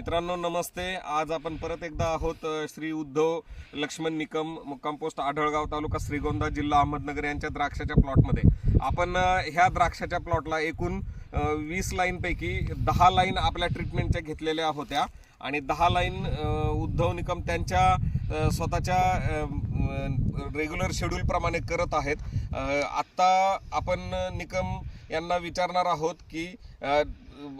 मित्रांनो नमस्ते. आज आपण परत एकदा आहोत श्री उद्धव लक्ष्मण निकम मुक्काम पोस्ट आढळगाव तालुका श्रीगोंदा जिल्हा अहमदनगर यांच्या द्राक्षाच्या प्लॉटमध्ये. आपण ह्या द्राक्षाच्या प्लॉटला एकूण वीस लाईनपैकी दहा लाईन आपल्या ट्रीटमेंटच्या घेतलेल्या होत्या आणि दहा लाईन उद्धव निकम त्यांच्या स्वतःच्या रेग्युलर शेड्यूलप्रमाणे करत आहेत. आत्ता आपण निकम यांना विचारणार आहोत की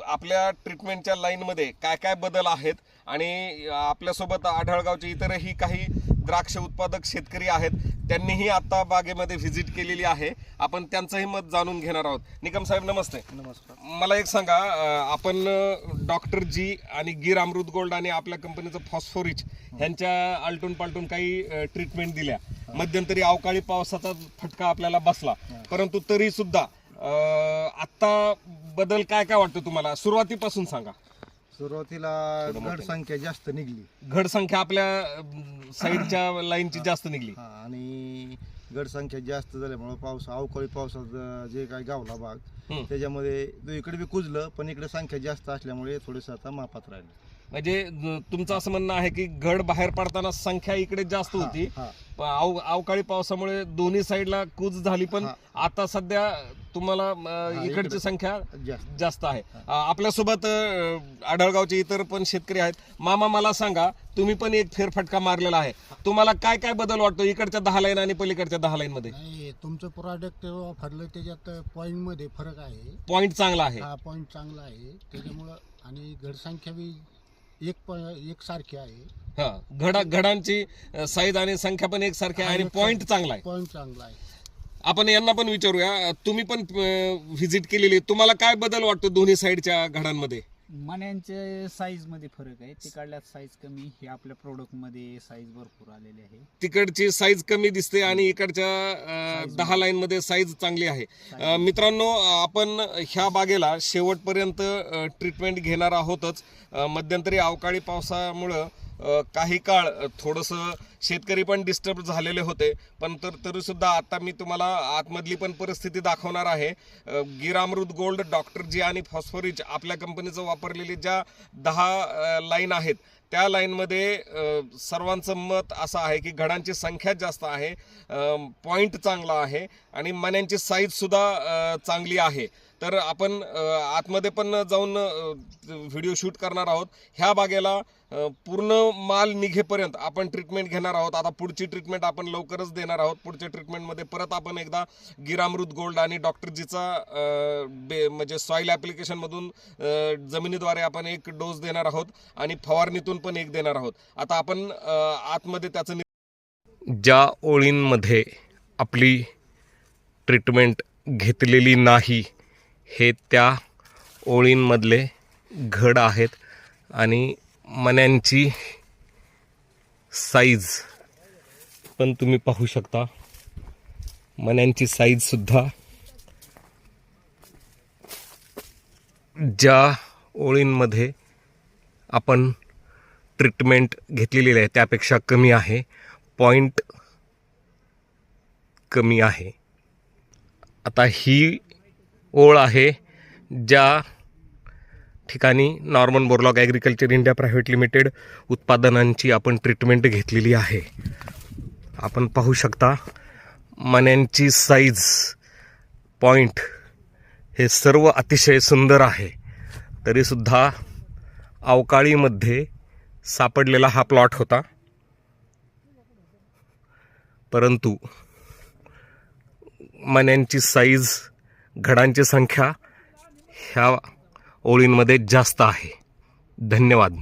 आपल्या ट्रीटमेंटच्या लाईनमध्ये काय काय बदल आहेत? आणि आपल्यासोबत आढळगावचे इतरही काही द्राक्ष उत्पादक शेतकरी आहेत त्यांनीही आता बागेमध्ये व्हिजिट केलेली आहे. आपण त्यांचंही मत जाणून घेणार आहोत. निकम साहेब नमस्ते. नमस्कार. मला एक सांगा आपण डॉक्टर जी आणि गिर अमृत गोल्ड आणि आपल्या कंपनीचं फॉस्फोरिच ह्यांच्या आलटून पालटून काही ट्रीटमेंट दिल्या. मध्यंतरी अवकाळी पावसाचा फटका आपल्याला बसला. परंतु तरी सुद्धा आता बदल काय काय वाटतं तुम्हाला? सुरुवातीपासून सांगा. सुरुवातीला गड संख्या जास्त निघली. घड संख्या आपल्या साईडच्या लाईनची जास्त निघली. हा, आणि गड संख्या जास्त झाल्यामुळे पाऊस अवकाळी पावसात अं, जे काय गावला भाग. त्याच्यामध्ये इकडे बी कुजलं पण इकडे संख्या जास्त असल्यामुळे थोडंसं आता मापात राहिलं. म्हणजे अं, तुमचं असं म्हणणं आहे की घड बाहेर पडताना संख्या इकडे जास्त होती. हा, प- अवकाळी पावसामुळे दोन्ही साईडला कूच झाली पण हा. आता सध्या तुम्हाला अं, इकडची इकडे. संख्या जास्त. जास्त आहे. अं, आपल्यासोबत अं, आढळगावचे इतर पण शेतकरी आहेत. मामा मला सांगा तुम्ही पण एक फेरफटका मारलेला आहे. तुम्हाला काय काय बदल वाटतो इकडच्या दहा लाईन आणि पलीकडच्या दहा लाईन मध्ये? नाही तुमचं प्रॉडक्ट वापरलं त्याच्यात पॉईंटमध्ये फरक आहे. पॉइंट चांगला आहे. हा पॉईंट चांगला आहे. त्याच्यामुळं आणि घडसंख्या बी एक प- एक सारखी आहे. हा घडा घडांची साईज आणि संख्या पण एकसारखी आहे आणि पॉइंट चांगला आहे. पॉईंट चांगला आहे. आपण यांना पण विचारूया. तुम्ही पण व्हिजिट केलेली. तुम्हाला काय बदल वाटतो दोन्ही साईडच्या घडांमध्ये? मण्यांचे साईजमध्ये फरक आहे. तिकडल्यात साईज कमी हे आपल्या प्रोडक्टमध्ये साईज भरपूर आलेली आहे. तिकडची साईज कमी दिसते आणि इकडच्या अं, दहा लाईन मध्ये साईज चांगली आहे. अं, मित्रांनो आपण ह्या बागेला शेवटपर्यंत ट्रीटमेंट घेणार आहोतच. अं, मध्यंतरी अवकाळी पावसामुळं अं, काही काळ थोडंसं शेतकरी पण डिस्टर्ब झालेले होते. पण तर तरीसुद्धा आता मी तुम्हाला आतमधली पण परिस्थिती दाखवणार आहे. गिरामृत गोल्ड डॉक्टर जी आणि फॉस्फोरिच आपल्या कंपनीचं वापरलेली ज्या दहा लाईन आहेत त्या लाईनमध्ये सर्वांचं मत असं आहे की घडांची संख्या जास्त आहे पॉईंट चांगला आहे आणि मण्यांची साईजसुद्धा चांगली आहे. तर आपण आतमध्ये पण जाऊन व्हिडिओ शूट करणार आहोत. ह्या बागेला पूर्ण माल निघेपर्यंत आपण ट्रीटमेंट घेणार आहोत. आता पुढची ट्रीटमेंट आपण लवकरच देणार आहोत. पुढच्या ट्रीटमेंटमध्ये परत आपण एकदा गिरामृत गोल्ड आणि डॉक्टरजीचा बे म्हणजे सॉईल ॲप्लिकेशनमधून जमिनीद्वारे आपण एक डोस देणार आहोत आणि फवारणीतून पण एक देणार आहोत. आता आपण आतमध्ये त्याचं ज्या ओळींमध्ये आपली ट्रीटमेंट घेतलेली नाही हे त्या ओळींमधले घड आहेत आणि मन्यांची साईज पण तुम्ही पाहू शकता. मण्यांची साईजसुद्धा ज्या ओळींमध्ये आपण ट्रीटमेंट घेतलेली आहे त्यापेक्षा कमी आहे. पॉईंट कमी आहे. आता ही ओळ आहे ज्या ठिकाणी Norman Borlaug agriculture India private limited उत्पादनांची आपण ट्रीटमेंट घेतलेली आहे. आपण पाहू शकता मण्यांची साईज पॉईंट हे सर्व अतिशय सुंदर आहे. तरीसुद्धा अवकाळीमध्ये सापडलेला हा प्लॉट होता. परंतु मण्यांची साईज घडांची संख्या ह्या ओळींमध्ये जास्त आहे. धन्यवाद.